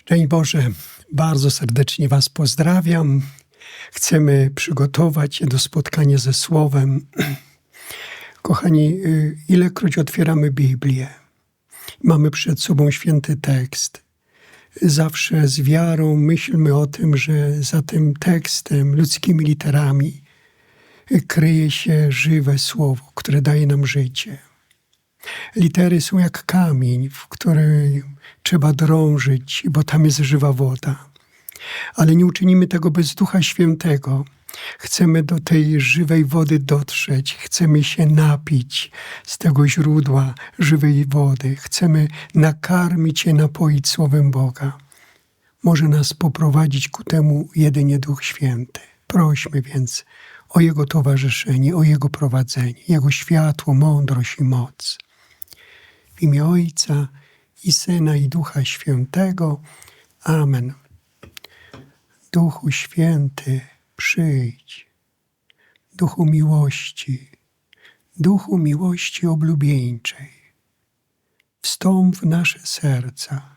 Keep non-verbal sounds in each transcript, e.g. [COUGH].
Szczęść Boże, bardzo serdecznie Was pozdrawiam. Chcemy przygotować się do spotkania ze Słowem. [CLEARS THROAT] Kochani, y, ilekroć otwieramy Biblię, mamy przed sobą święty tekst. Zawsze z wiarą myślmy o tym, że za tym tekstem, ludzkimi literami, kryje się żywe słowo, które daje nam życie. Litery są jak kamień, w który trzeba drążyć, bo tam jest żywa woda. Ale nie uczynimy tego bez Ducha Świętego. Chcemy do tej żywej wody dotrzeć, chcemy się napić z tego źródła żywej wody, chcemy nakarmić się, napoić Słowem Boga. Może nas poprowadzić ku temu jedynie Duch Święty. Prośmy więc o Jego towarzyszenie, o Jego prowadzenie, Jego światło, mądrość i moc. W imię Ojca i Syna i Ducha Świętego. Amen. Duchu Święty, przyjdź. Duchu miłości, Duchu miłości oblubieńczej. Wstąp w nasze serca,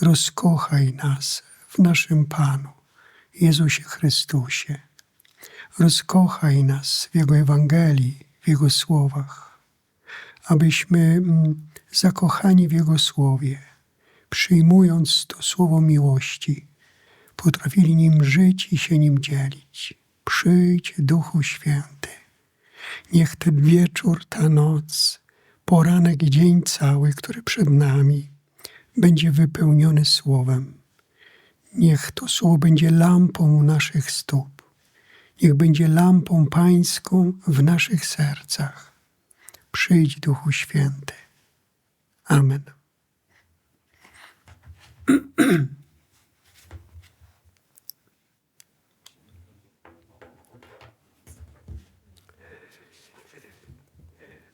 rozkochaj nas w naszym Panu, Jezusie Chrystusie. Rozkochaj nas w Jego Ewangelii, w Jego słowach, abyśmy mm, zakochani w Jego słowie, przyjmując to słowo miłości, potrafili nim żyć i się nim dzielić. Przyjdź, Duchu Święty. Niech ten wieczór, ta noc, poranek i dzień cały, który przed nami, będzie wypełniony Słowem. Niech to Słowo będzie lampą naszych stóp. Niech będzie lampą pańską w naszych sercach. Przyjdź, Duchu Święty. Amen.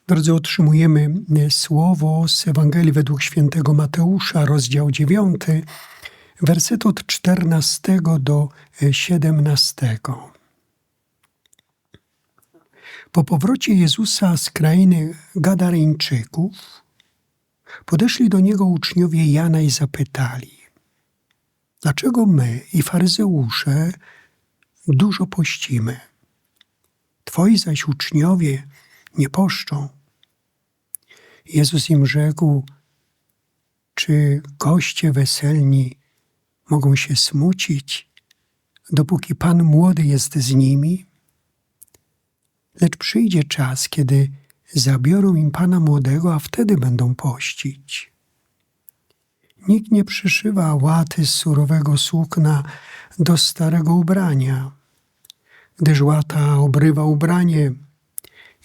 Drodzy, otrzymujemy słowo z Ewangelii według świętego Mateusza, rozdział 9, werset od 14 do 17. Po powrocie Jezusa z krainy Gadareńczyków podeszli do niego uczniowie Jana i zapytali: Dlaczego my i faryzeusze dużo pościmy? Twoi zaś uczniowie nie poszczą. Jezus im rzekł: Czy goście weselni mogą się smucić, dopóki Pan młody jest z nimi? Lecz przyjdzie czas, kiedy zabiorą im Pana młodego, a wtedy będą pościć. Nikt nie przyszywa łaty z surowego sukna do starego ubrania, gdyż łata obrywa ubranie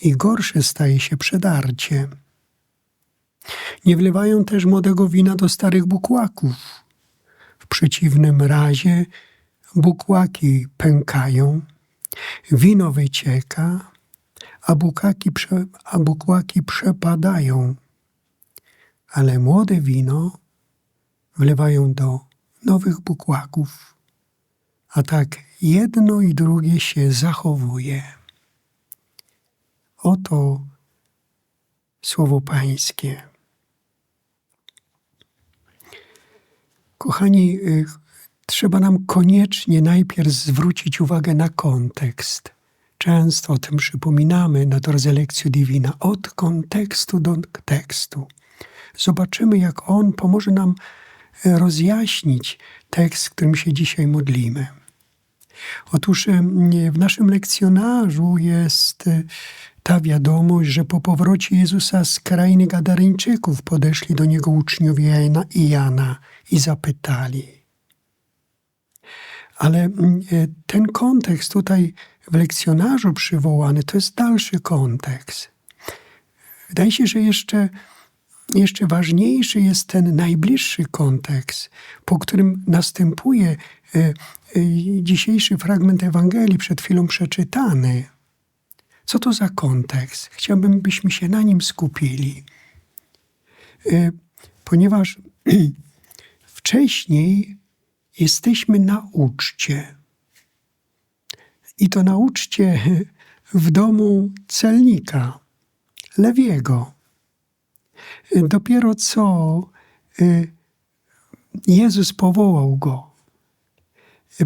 i gorsze staje się przedarcie. Nie wlewają też młodego wina do starych bukłaków. W przeciwnym razie bukłaki pękają, wino wycieka, a, bukaki, a bukłaki przepadają. Ale młode wino wlewają do nowych bukłaków, a tak jedno i drugie się zachowuje. Oto słowo Pańskie. Kochani, y, trzeba nam koniecznie najpierw zwrócić uwagę na kontekst. Często o tym przypominamy na drodze lekcji Divina. Od kontekstu do tekstu. Zobaczymy, jak on pomoże nam y, rozjaśnić tekst, którym się dzisiaj modlimy. Otóż w naszym lekcjonarzu jest ta wiadomość, że po powrocie Jezusa z krainy Gadareńczyków podeszli do niego uczniowie Jana i zapytali. Ale mm, e, ten kontekst tutaj w lekcjonarzu przywołany to jest dalszy kontekst. Wydaje się, że jeszcze, jeszcze ważniejszy jest ten najbliższy kontekst, po którym następuje e, e, dzisiejszy fragment Ewangelii przed chwilą przeczytany. Co to za kontekst? Chciałbym, byśmy się na nim skupili, e, ponieważ [CLEARS THROAT] wcześniej jesteśmy na uczcie. I to na uczcie w domu celnika, Lewiego. Dopiero co e, Jezus powołał go,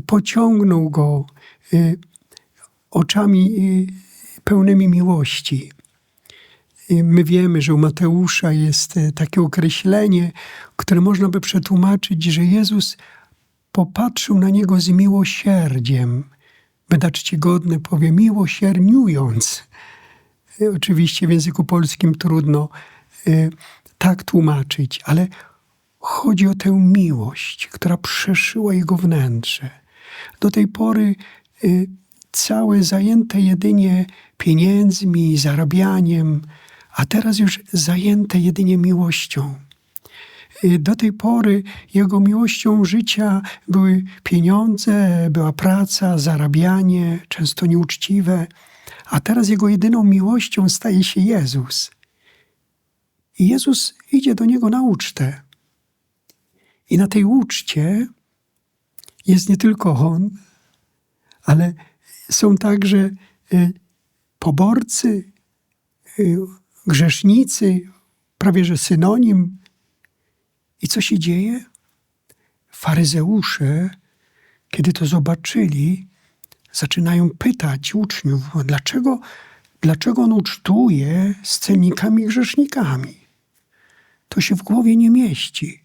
pociągnął go y, oczami y, pełnymi miłości. Y, My wiemy, że u Mateusza jest takie określenie, które można by przetłumaczyć, że Jezus popatrzył na niego z miłosierdziem. Będę czcigodny powie miłosierniując. Oczywiście w języku polskim trudno tak tłumaczyć, ale chodzi o tę miłość, która przeszyła jego wnętrze. Do tej pory y, całe zajęte jedynie pieniędzmi, zarabianiem, a teraz już zajęte jedynie miłością. Y, do tej pory jego miłością życia były pieniądze, była praca, zarabianie, często nieuczciwe, a teraz jego jedyną miłością staje się Jezus. I Jezus idzie do niego na ucztę. I na tej uczcie jest nie tylko on, ale są także y, poborcy, y, grzesznicy, prawie że synonim. I co się dzieje? Faryzeusze, kiedy to zobaczyli, zaczynają pytać uczniów, dlaczego, dlaczego on ucztuje z celnikami grzesznikami. To się w głowie nie mieści.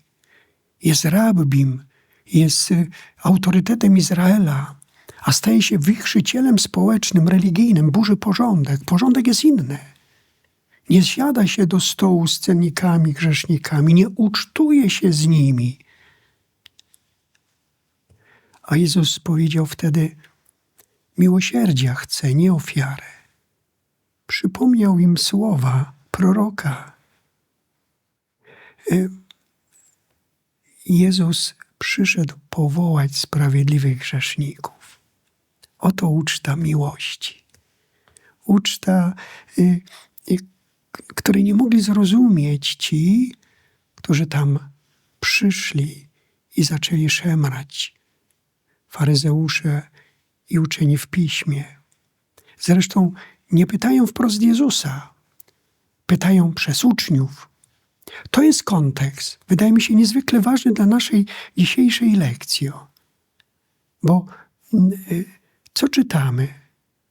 Jest rabbim, jest y, autorytetem Izraela, a staje się wichrzycielem społecznym, religijnym, burzy porządek. Porządek jest inny. Nie zsiada się do stołu z celnikami, grzesznikami, nie ucztuje się z nimi. A Jezus powiedział wtedy: Miłosierdzia chce, nie ofiarę. Przypomniał im słowa proroka. Y, Jezus przyszedł powołać sprawiedliwych grzeszników. Oto uczta miłości. Uczta, y, y, której nie mogli zrozumieć ci, którzy tam przyszli i zaczęli szemrać. Faryzeusze i uczeni w piśmie. Zresztą nie pytają wprost Jezusa, pytają przez uczniów. To jest kontekst, wydaje mi się niezwykle ważny dla naszej dzisiejszej lekcji. Bo y, co czytamy?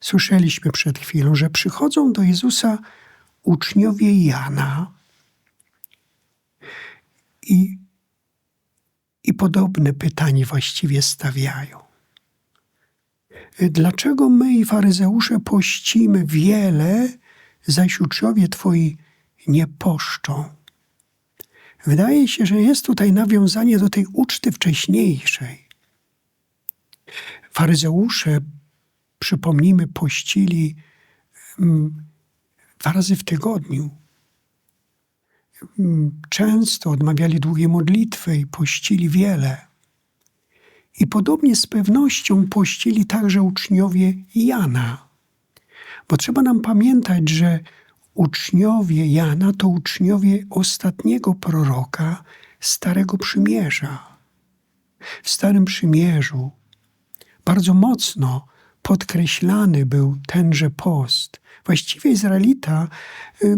Słyszeliśmy przed chwilą, że przychodzą do Jezusa uczniowie Jana i, i podobne pytanie właściwie stawiają. Dlaczego my i faryzeusze pościmy wiele, zaś uczniowie Twoi nie poszczą? Wydaje się, że jest tutaj nawiązanie do tej uczty wcześniejszej. Faryzeusze, przypomnijmy, pościli mm, dwa razy w tygodniu. Mm, często odmawiali długie modlitwy i pościli wiele. I podobnie z pewnością pościli także uczniowie Jana. Bo trzeba nam pamiętać, że uczniowie Jana to uczniowie ostatniego proroka Starego Przymierza. W Starym Przymierzu bardzo mocno podkreślany był tenże post. Właściwie Izraelita y,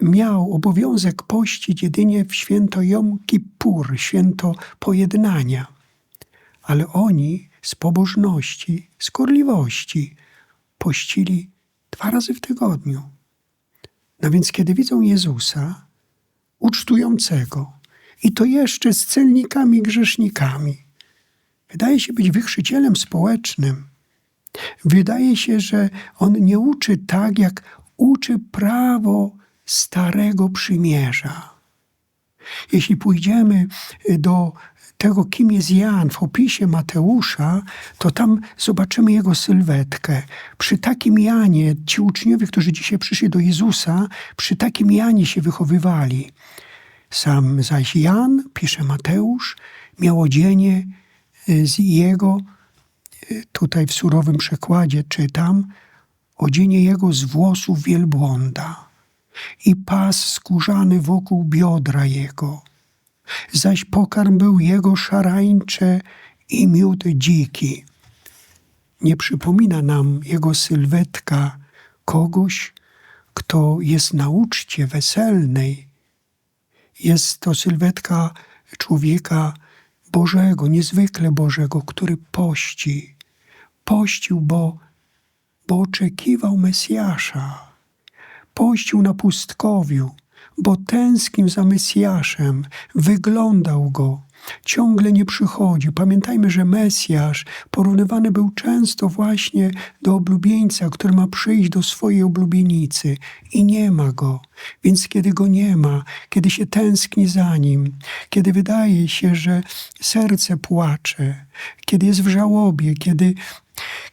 miał obowiązek pościć jedynie w święto Jom Kippur, święto pojednania. Ale oni z pobożności, z gorliwości pościli dwa razy w tygodniu. No więc kiedy widzą Jezusa ucztującego i to jeszcze z celnikami grzesznikami, wydaje się być wychrzycielem społecznym. Wydaje się, że on nie uczy tak, jak uczy prawo Starego Przymierza. Jeśli pójdziemy do tego, kim jest Jan w opisie Mateusza, to tam zobaczymy jego sylwetkę. Przy takim Janie, ci uczniowie, którzy dzisiaj przyszli do Jezusa, przy takim Janie się wychowywali. Sam zaś Jan, pisze Mateusz, miał odzienie y, z jego, y, tutaj w surowym przekładzie czytam, odzienie jego z włosów wielbłąda i pas skórzany wokół biodra jego zaś pokarm był jego szarańcze i miód dziki. Nie przypomina nam jego sylwetka kogoś, kto jest na uczcie weselnej. Jest to sylwetka człowieka Bożego, niezwykle Bożego, który pości. Pościł, bo, bo oczekiwał Mesjasza. Pościł na pustkowiu, bo tęsknił za Mesjaszem, wyglądał go, ciągle nie przychodzi. Pamiętajmy, że Mesjasz porównywany był często właśnie do oblubieńca, który ma przyjść do swojej oblubienicy i nie ma go. Więc kiedy go nie ma, kiedy się tęskni za nim, kiedy wydaje się, że serce płacze, kiedy jest w żałobie, kiedy,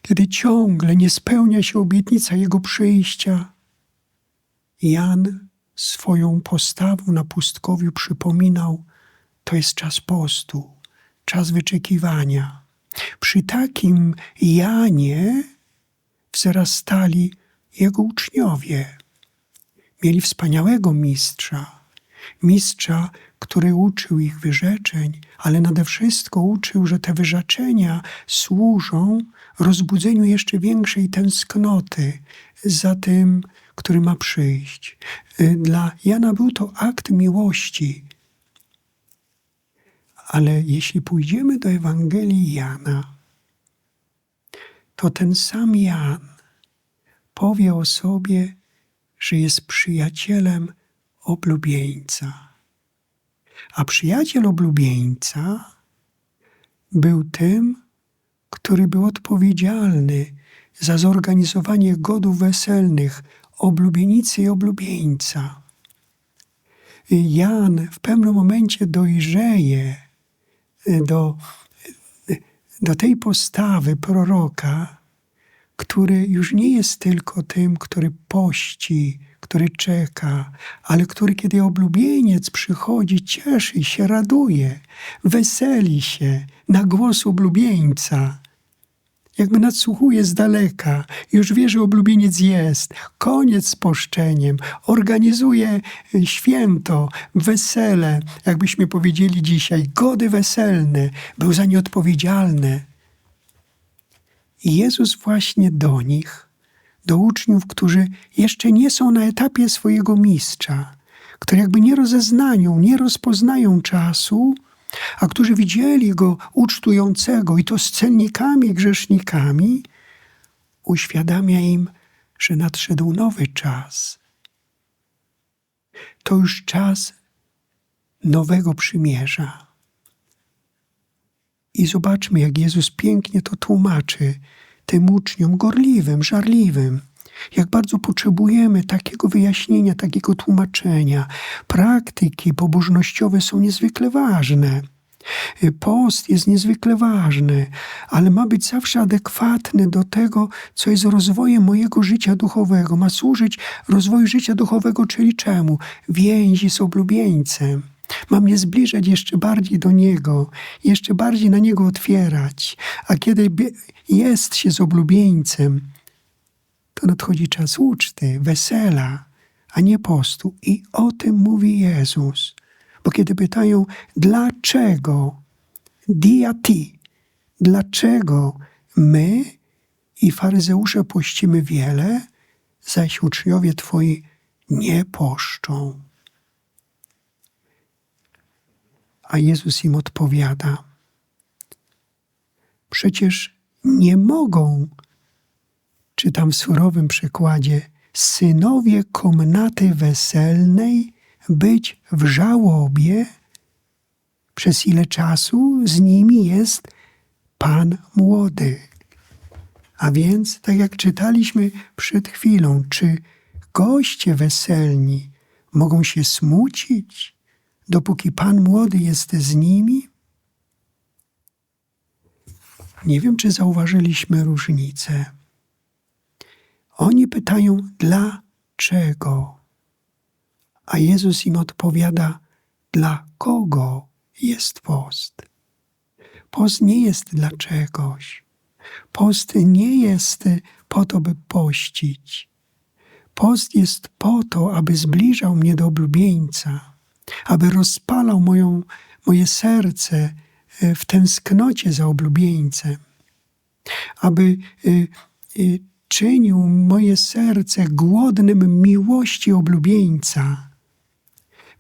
kiedy ciągle nie spełnia się obietnica jego przyjścia, Jan swoją postawą na pustkowiu przypominał, to jest czas postu, czas wyczekiwania. Przy takim Janie wzrastali jego uczniowie. Mieli wspaniałego mistrza, mistrza, który uczył ich wyrzeczeń, ale nade wszystko uczył, że te wyrzeczenia służą rozbudzeniu jeszcze większej tęsknoty za tym, który ma przyjść. Dla Jana był to akt miłości. Ale jeśli pójdziemy do Ewangelii Jana, to ten sam Jan powie o sobie, że jest przyjacielem oblubieńca. A przyjaciel oblubieńca był tym, który był odpowiedzialny za zorganizowanie godów weselnych oblubienicy i oblubieńca. Jan w pewnym momencie dojrzeje do, do tej postawy proroka, który już nie jest tylko tym, który pości, który czeka, ale który, kiedy oblubieniec przychodzi, cieszy się, raduje, weseli się na głos oblubieńca jakby nadsłuchuje z daleka, już wie, że oblubieniec jest, koniec z poszczeniem, organizuje y, święto, wesele, jakbyśmy powiedzieli dzisiaj, gody weselne, był za nie odpowiedzialny. I Jezus właśnie do nich, do uczniów, którzy jeszcze nie są na etapie swojego mistrza, którzy jakby nie rozeznają, nie rozpoznają czasu, a którzy widzieli go ucztującego i to z cennikami grzesznikami, uświadamia im, że nadszedł nowy czas. To już czas nowego przymierza. I zobaczmy, jak Jezus pięknie to tłumaczy tym uczniom gorliwym, żarliwym. Jak bardzo potrzebujemy takiego wyjaśnienia, takiego tłumaczenia. Praktyki pobożnościowe są niezwykle ważne. Post jest niezwykle ważny, ale ma być zawsze adekwatny do tego, co jest rozwojem mojego życia duchowego. Ma służyć rozwoju życia duchowego, czyli czemu? Więzi z oblubieńcem. Mam mnie zbliżać jeszcze bardziej do Niego, jeszcze bardziej na Niego otwierać. A kiedy jest się z oblubieńcem, to nadchodzi czas uczty, wesela, a nie postu. I o tym mówi Jezus. Bo kiedy pytają, dlaczego, diati, dlaczego my i faryzeusze pościmy wiele, zaś uczniowie Twoi nie poszczą. A Jezus im odpowiada: Przecież nie mogą czytam w surowym przykładzie, synowie komnaty weselnej być w żałobie, przez ile czasu z nimi jest Pan młody. A więc, tak jak czytaliśmy przed chwilą, czy goście weselni mogą się smucić, dopóki Pan młody jest z nimi? Nie wiem, czy zauważyliśmy różnicę. Oni pytają, dlaczego? A Jezus im odpowiada, dla kogo jest post? Post nie jest dla czegoś. Post nie jest po to, by pościć. Post jest po to, aby zbliżał mnie do oblubieńca, aby rozpalał moją, moje serce e, w tęsknocie za oblubieńcem, aby y, y, czynił moje serce głodnym miłości oblubieńca.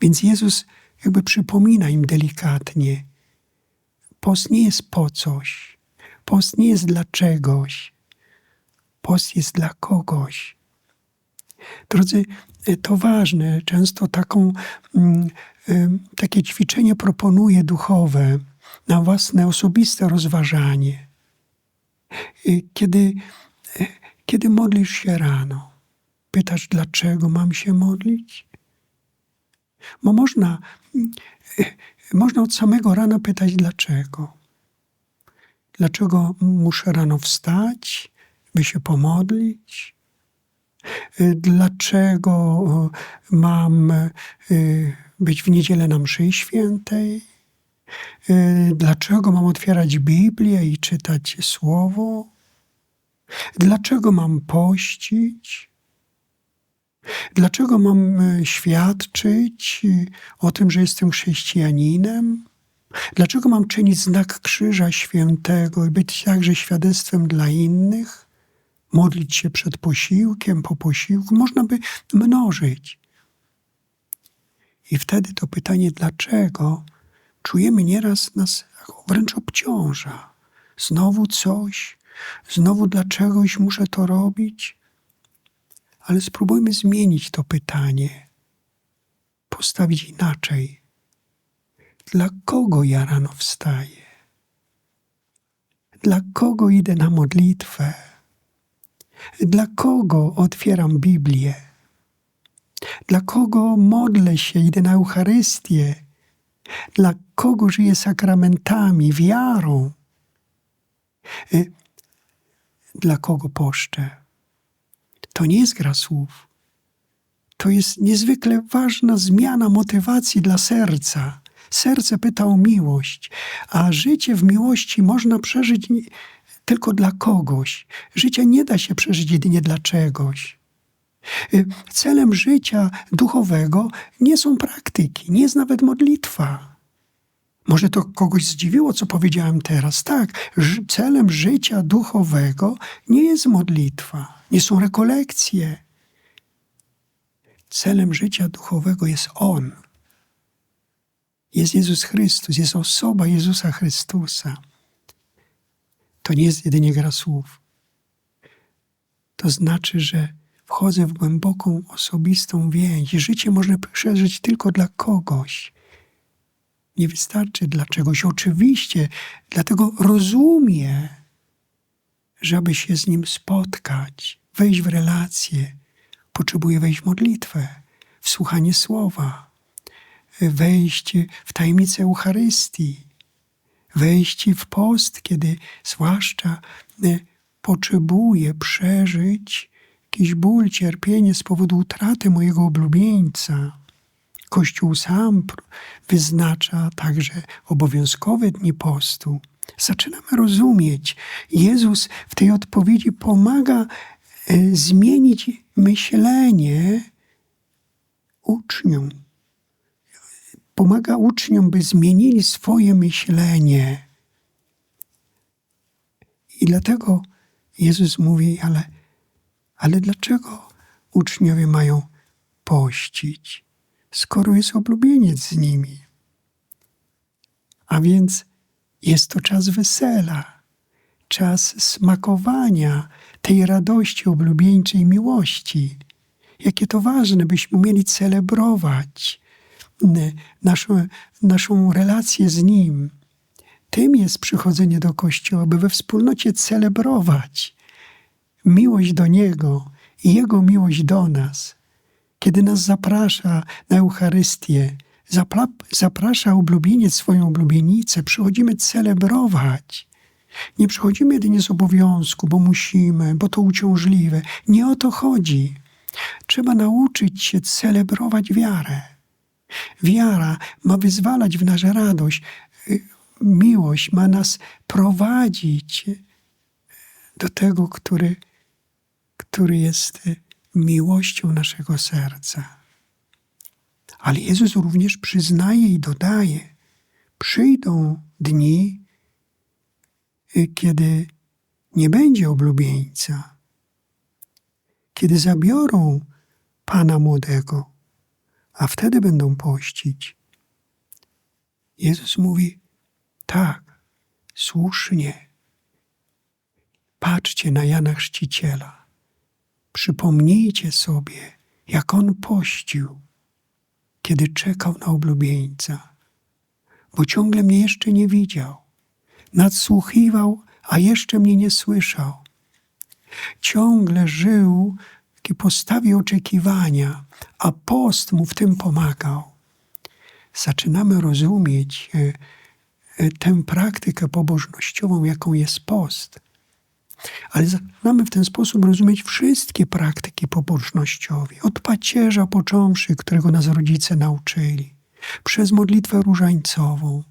Więc Jezus jakby przypomina im delikatnie. Post nie jest po coś. Post nie jest dla czegoś. Post jest dla kogoś. Drodzy, y, to ważne. Często taką, mm, y, takie ćwiczenie proponuję duchowe na własne osobiste rozważanie. Y, kiedy, kiedy modlisz się rano, pytasz, dlaczego mam się modlić? Bo można, można od samego rana pytać, dlaczego. Dlaczego muszę rano wstać, by się pomodlić? Dlaczego mam być w niedzielę na mszy świętej? Dlaczego mam otwierać Biblię i czytać Słowo? Dlaczego mam pościć? Dlaczego mam świadczyć o tym, że jestem chrześcijaninem? Dlaczego mam czynić znak Krzyża Świętego i być także świadectwem dla innych? Modlić się przed posiłkiem, po posiłku? Można by mnożyć. I wtedy to pytanie, dlaczego, czujemy nieraz nas wręcz obciąża. Znowu coś, znowu dlaczegoś muszę to robić. Ale spróbujmy zmienić to pytanie, postawić inaczej. Dla kogo ja rano wstaję? Dla kogo idę na modlitwę? Dla kogo otwieram Biblię? Dla kogo modlę się, idę na Eucharystię? Dla kogo żyję sakramentami, wiarą? Dla kogo poszczę? To nie jest gra słów. To jest niezwykle ważna zmiana motywacji dla serca. Serce pyta o miłość, a życie w miłości można przeżyć tylko dla kogoś. Życie nie da się przeżyć jedynie dla czegoś. Y, celem życia duchowego nie są praktyki, nie jest nawet modlitwa. Może to kogoś zdziwiło, co powiedziałem teraz. Tak, celem życia duchowego nie jest modlitwa, nie są rekolekcje. Celem życia duchowego jest On. Jest Jezus Chrystus, jest osoba Jezusa Chrystusa. To nie jest jedynie gra słów. To znaczy, że wchodzę w głęboką, osobistą więź. Życie można przeżyć tylko dla kogoś. Nie wystarczy dla czegoś. Oczywiście, dlatego rozumie, żeby się z Nim spotkać, wejść w relację. Potrzebuje wejść w modlitwę, w słuchanie słowa, wejść w tajemnicę Eucharystii, wejść w post, kiedy zwłaszcza e, potrzebuję przeżyć jakiś ból, cierpienie z powodu utraty mojego oblubieńca. Kościół sam wyznacza także obowiązkowe dni postu. Zaczynamy rozumieć. Jezus w tej odpowiedzi pomaga e, zmienić myślenie uczniom pomaga uczniom, by zmienili swoje myślenie. I dlatego Jezus mówi, ale, ale dlaczego uczniowie mają pościć, skoro jest oblubieniec z nimi? A więc jest to czas wesela, czas smakowania tej radości oblubieńczej miłości. Jakie to ważne, byśmy umieli celebrować naszą, naszą relację z Nim. Tym jest przychodzenie do Kościoła, by we wspólnocie celebrować miłość do Niego i Jego miłość do nas. Kiedy nas zaprasza na Eucharystię, zaprasza oblubieniec swoją oblubienicę, przychodzimy celebrować. Nie przychodzimy jedynie z obowiązku, bo musimy, bo to uciążliwe. Nie o to chodzi. Trzeba nauczyć się celebrować wiarę. Wiara ma wyzwalać w nas radość. Miłość ma nas prowadzić do tego, który, który jest miłością naszego serca. Ale Jezus również przyznaje i dodaje: przyjdą dni, kiedy nie będzie oblubieńca, kiedy zabiorą Pana młodego a wtedy będą pościć. Jezus mówi: Tak, słusznie. Patrzcie na Jana Chrzciciela. Przypomnijcie sobie, jak on pościł, kiedy czekał na oblubieńca, bo ciągle mnie jeszcze nie widział. Nadsłuchiwał, a jeszcze mnie nie słyszał. Ciągle żył w takiej postawie oczekiwania, a post mu w tym pomagał. Zaczynamy rozumieć e, e, tę praktykę pobożnościową, jaką jest post. Ale zaczynamy w ten sposób rozumieć wszystkie praktyki pobożnościowe. Od pacierza począwszy, którego nas rodzice nauczyli, przez modlitwę różańcową,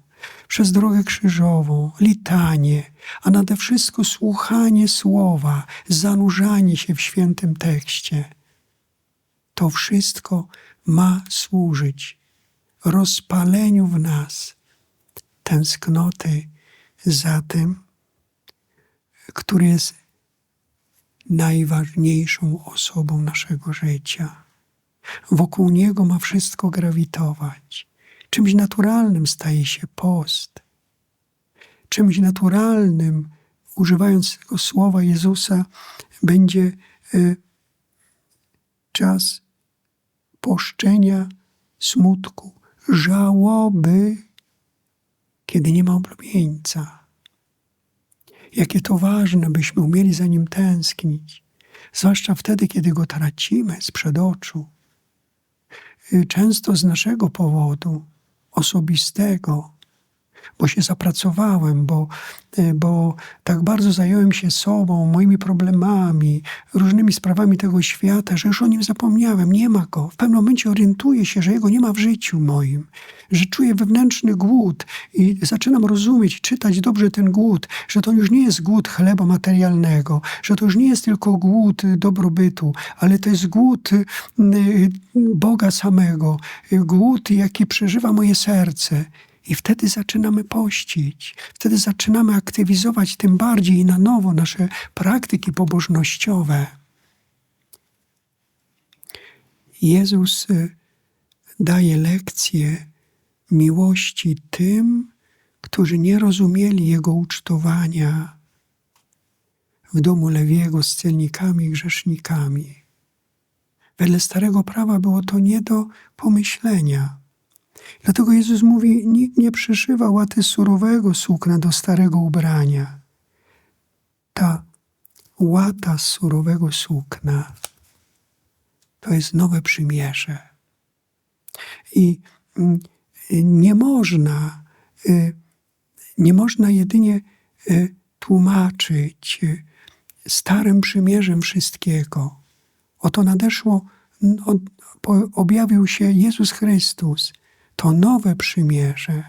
przez drogę krzyżową, litanie, a nade wszystko słuchanie słowa, zanurzanie się w świętym tekście. To wszystko ma służyć rozpaleniu w nas tęsknoty za tym, który jest najważniejszą osobą naszego życia. Wokół niego ma wszystko grawitować. Czymś naturalnym staje się post. Czymś naturalnym, używając tego słowa Jezusa, będzie y, czas poszczenia, smutku, żałoby, kiedy nie ma oblubieńca. Jakie to ważne, byśmy umieli za nim tęsknić, zwłaszcza wtedy, kiedy go tracimy sprzed oczu. Y, często z naszego powodu, osobistego, bo się zapracowałem, bo, e, bo tak bardzo zająłem się sobą, moimi problemami, różnymi sprawami tego świata, że już o nim zapomniałem. Nie ma go. W pewnym momencie orientuję się, że jego nie ma w życiu moim, że czuję wewnętrzny głód i zaczynam rozumieć, czytać dobrze ten głód, że to już nie jest głód chleba materialnego, że to już nie jest tylko głód dobrobytu, ale to jest głód y, Boga samego, głód, jaki przeżywa moje serce. I wtedy zaczynamy pościć, wtedy zaczynamy aktywizować tym bardziej i na nowo nasze praktyki pobożnościowe. Jezus y, daje lekcję miłości tym, którzy nie rozumieli Jego ucztowania w domu Lewiego z celnikami i grzesznikami. Wedle Starego Prawa było to nie do pomyślenia. Dlatego Jezus mówi: Nikt nie przyszywa łaty surowego sukna do starego ubrania. Ta łata surowego sukna to jest nowe przymierze. I mm, nie można, y, nie można jedynie y, tłumaczyć y, starym przymierzem wszystkiego. Oto nadeszło, objawił się Jezus Chrystus, to nowe przymierze,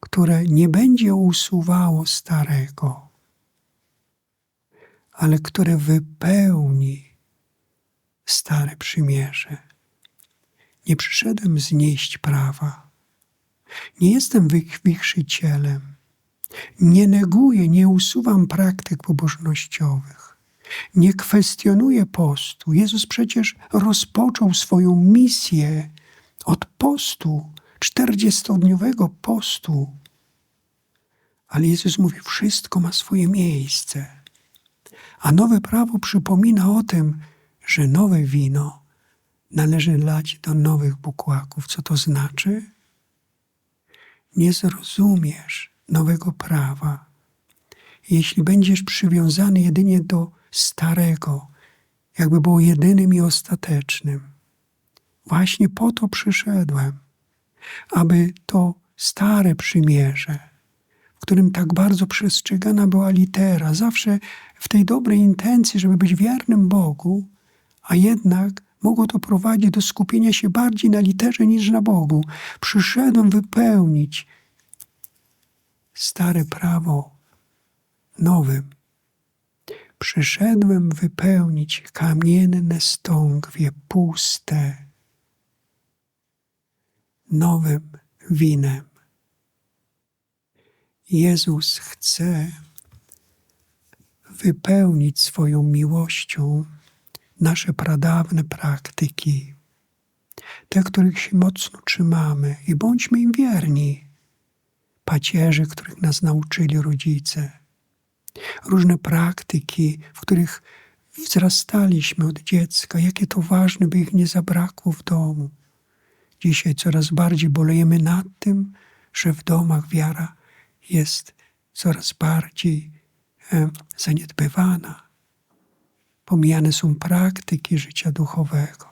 które nie będzie usuwało starego, ale które wypełni stare przymierze. Nie przyszedłem znieść prawa. Nie jestem wichrzycielem. Nie neguję, nie usuwam praktyk pobożnościowych. Nie kwestionuję postu. Jezus przecież rozpoczął swoją misję od postu, czterdziestodniowego postu. Ale Jezus mówi, wszystko ma swoje miejsce. A nowe prawo przypomina o tym, że nowe wino należy lać do nowych bukłaków. Co to znaczy? Nie zrozumiesz nowego prawa, jeśli będziesz przywiązany jedynie do starego, jakby było jedynym i ostatecznym. Właśnie po to przyszedłem, aby to stare przymierze, w którym tak bardzo przestrzegana była litera, zawsze w tej dobrej intencji, żeby być wiernym Bogu, a jednak mogło to prowadzić do skupienia się bardziej na literze niż na Bogu. Przyszedłem wypełnić stare prawo nowym. Przyszedłem wypełnić kamienne stągwie puste nowym winem. Jezus chce wypełnić swoją miłością nasze pradawne praktyki, te, których się mocno trzymamy, i bądźmy im wierni. pacierzy, których nas nauczyli rodzice, różne praktyki, w których wzrastaliśmy od dziecka, jakie to ważne, by ich nie zabrakło w domu. Dzisiaj coraz bardziej bolejemy nad tym, że w domach wiara jest coraz bardziej e, zaniedbywana. Pomijane są praktyki życia duchowego.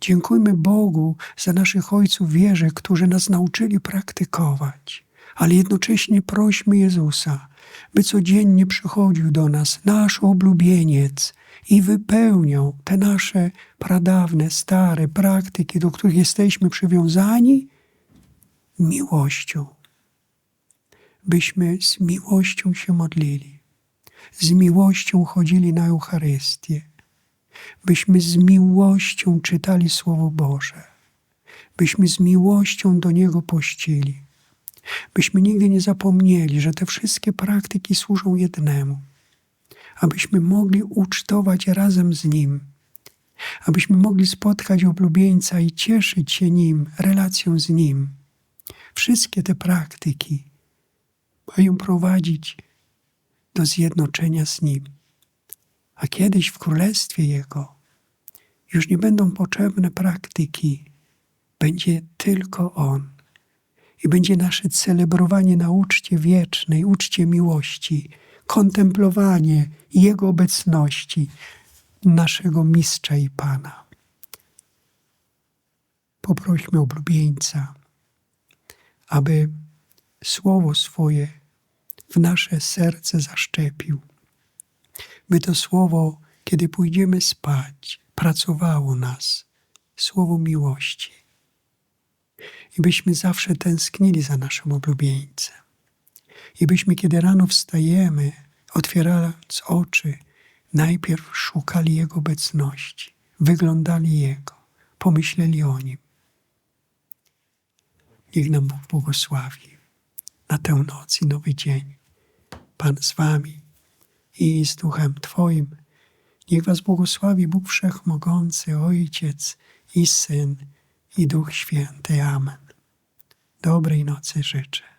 Dziękujmy Bogu za naszych ojców wierze, którzy nas nauczyli praktykować, ale jednocześnie prośmy Jezusa, by codziennie przychodził do nas nasz oblubieniec i wypełniał te nasze pradawne, stare praktyki, do których jesteśmy przywiązani, miłością. Byśmy z miłością się modlili, z miłością chodzili na Eucharystię, byśmy z miłością czytali Słowo Boże, byśmy z miłością do Niego pościli, byśmy nigdy nie zapomnieli, że te wszystkie praktyki służą jednemu, abyśmy mogli ucztować razem z Nim, abyśmy mogli spotkać oblubieńca i cieszyć się Nim, relacją z Nim. Wszystkie te praktyki mają prowadzić do zjednoczenia z Nim. A kiedyś w Królestwie Jego już nie będą potrzebne praktyki, będzie tylko On. I będzie nasze celebrowanie na uczcie wiecznej, uczcie miłości, kontemplowanie Jego obecności, naszego Mistrza i Pana. Poprośmy oblubieńca, aby słowo swoje w nasze serce zaszczepił, by to słowo, kiedy pójdziemy spać, pracowało nas, słowo miłości, i byśmy zawsze tęsknili za naszym oblubieńcem, i byśmy, kiedy rano wstajemy, otwierając oczy, najpierw szukali Jego obecności, wyglądali Jego, pomyśleli o Nim. Niech nam Bóg błogosławi na tę noc i nowy dzień. Pan z Wami i z Duchem Twoim. Niech Was błogosławi Bóg Wszechmogący, Ojciec i Syn i Duch Święty. Amen. Dobrej nocy życzę.